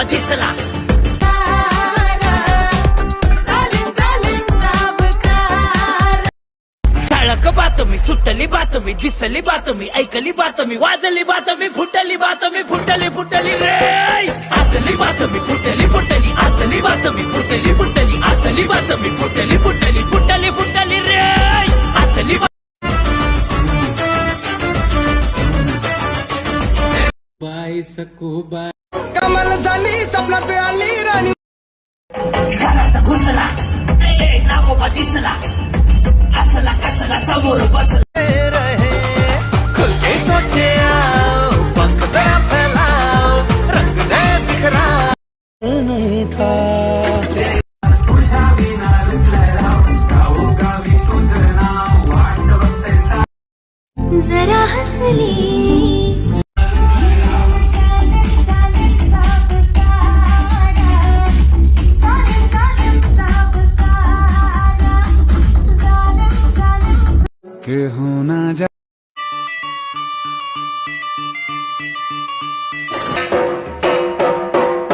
बाबा दिसला. ठळक बातमी सुटली बातमी दिसली बातमी ऐकली बातमी वाजली बातमी फुटली बातमी फुटली फुटली रे. आतली बातमी फुटली फुटली आतली बातमी फुटली फुटली आतली बातमी फुटली फुटली फुटली फुटली रे. आतली बा- कमाल झाली स्वप्नात आली राणी. घरात घुसला ए, नागोबा दिसला असला कसला समोर बसला रहे खुल के सोचे आओ पंख जरा फैलाओ रंग दे बिखरा नहीं था जरा हसली. के होना जा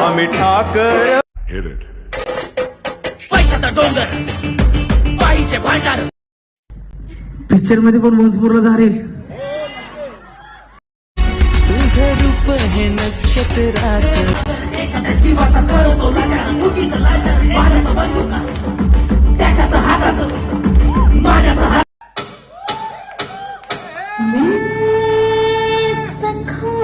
आम्ही ठाकर। Hit it. पैशाचा डोंगर बाईचे भांडार. पिक्चरमध्ये पण मंचपूरला जा रे तुझे रूप हे नक्षत्राचं जीवाचा कळतो हातात 三口。